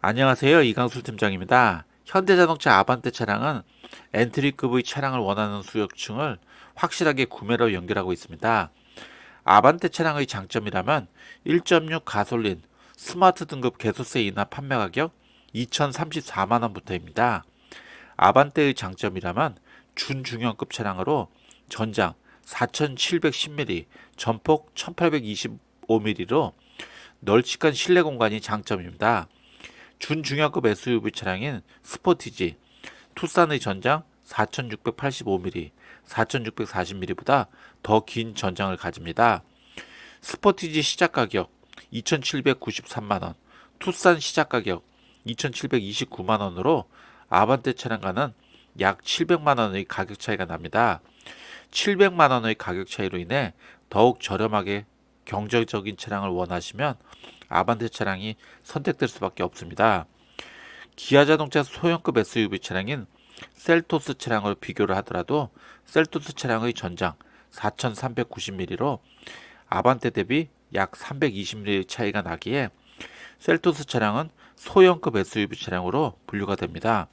안녕하세요. 이강수 팀장입니다. 현대자동차 아반떼 차량은 엔트리급의 차량을 원하는 수요층을 확실하게 구매로 연결하고 있습니다. 아반떼 차량의 장점이라면 1.6 가솔린 스마트 등급 개소세 인하 판매 가격 2,034만 원부터입니다. 아반떼의 장점이라면 준중형급 차량으로 전장 4,710mm, 전폭 1,825mm로 널찍한 실내 공간이 장점입니다. 준중형급 SUV 차량인 스포티지, 투싼의 전장 4685mm, 4640mm보다 더 긴 전장을 가집니다. 스포티지 시작 가격 2793만원, 투싼 시작 가격 2729만원으로 아반떼 차량과는 약 700만원의 가격 차이가 납니다. 700만원의 가격 차이로 인해 더욱 저렴하게 경제적인 차량을 원하시면 아반떼 차량이 선택될 수밖에 없습니다. 기아 자동차 소형급 SUV 차량인 셀토스 차량으로 비교를 하더라도 셀토스 차량의 전장 4390mm로 아반떼 대비 약 320mm 차이가 나기에 셀토스 차량은 소형급 SUV 차량으로 분류가 됩니다.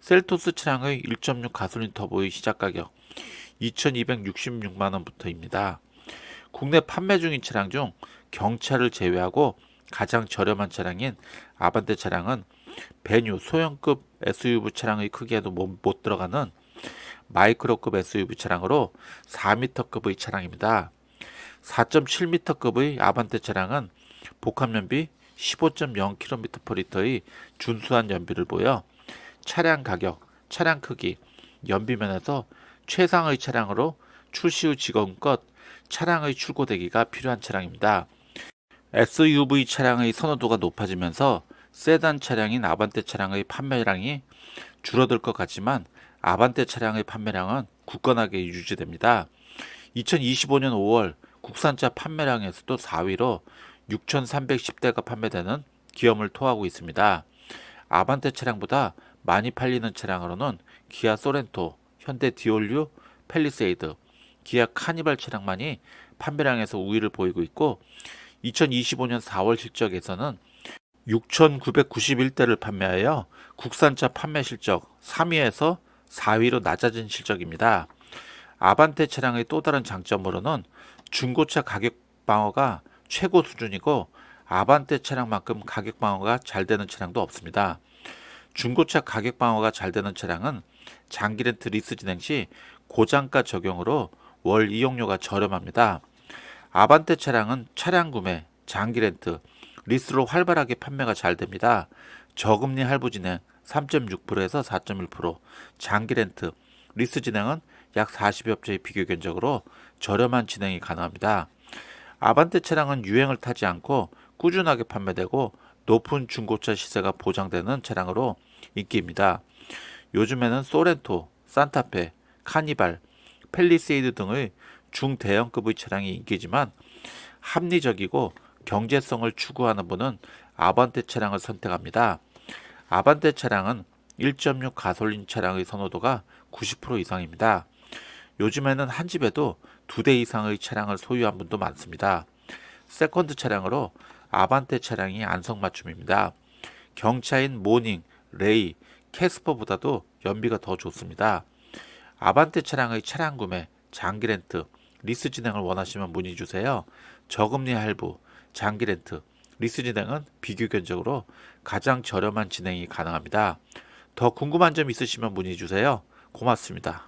셀토스 차량의 1.6 가솔린 터보의 시작 가격 2,266만 원부터입니다. 국내 판매 중인 차량 중 경차를 제외하고 가장 저렴한 차량인 아반떼 차량은 베뉴 소형급 SUV 차량의 크기에도 못, 못 들어가는 마이크로급 SUV 차량으로 4m급의 차량입니다. 4.7m급의 아반떼 차량은 복합 연비 15.0km/L의 준수한 연비를 보여 차량 가격, 차량 크기, 연비 면에서 최상의 차량으로 출시 후 지금껏 차량의 출고 대기가 필요한 차량입니다. SUV 차량의 선호도가 높아지면서 세단 차량인 아반떼 차량의 판매량이 줄어들 것 같지만 아반떼 차량의 판매량은 굳건하게 유지됩니다. 2025년 5월 국산차 판매량에서도 4위로 6,310대가 판매되는 기염을 토하고 있습니다. 아반떼 차량보다 많이 팔리는 차량으로는 기아 소렌토, 현대 디올류, 펠리세이드, 기아 카니발 차량만이 판매량에서 우위를 보이고 있고 2025년 4월 실적에서는 6,991대를 판매하여 국산차 판매 실적 3위에서 4위로 낮아진 실적입니다. 아반떼 차량의 또 다른 장점으로는 중고차 가격 방어가 최고 수준이고 아반떼 차량만큼 가격 방어가 잘 되는 차량도 없습니다. 중고차 가격 방어가 잘 되는 차량은 장기 렌트 리스 진행 시 고장가 적용으로 월 이용료가 저렴합니다. 아반떼 차량은 차량 구매, 장기 렌트, 리스로 활발하게 판매가 잘 됩니다. 저금리 할부 진행 3.6%에서 4.1%, 장기 렌트, 리스 진행은 약 40여 배의 비교 견적으로 저렴한 진행이 가능합니다. 아반떼 차량은 유행을 타지 않고 꾸준하게 판매되고 높은 중고차 시세가 보장되는 차량으로 인기입니다. 요즘에는 소렌토, 산타페, 카니발, 펠리세이드 등의 중대형급의 차량이 인기지만 합리적이고 경제성을 추구하는 분은 아반떼 차량을 선택합니다. 아반떼 차량은 1.6 가솔린 차량의 선호도가 90% 이상입니다. 요즘에는 한 집에도 두 대 이상의 차량을 소유한 분도 많습니다. 세컨드 차량으로 아반떼 차량이 안성맞춤입니다. 경차인 모닝, 레이, 캐스퍼보다도 연비가 더 좋습니다. 아반떼 차량의 차량 구매, 장기 렌트, 리스 진행을 원하시면 문의 주세요. 저금리 할부, 장기 렌트, 리스 진행은 비교 견적으로 가장 저렴한 진행이 가능합니다. 더 궁금한 점 있으시면 문의 주세요. 고맙습니다.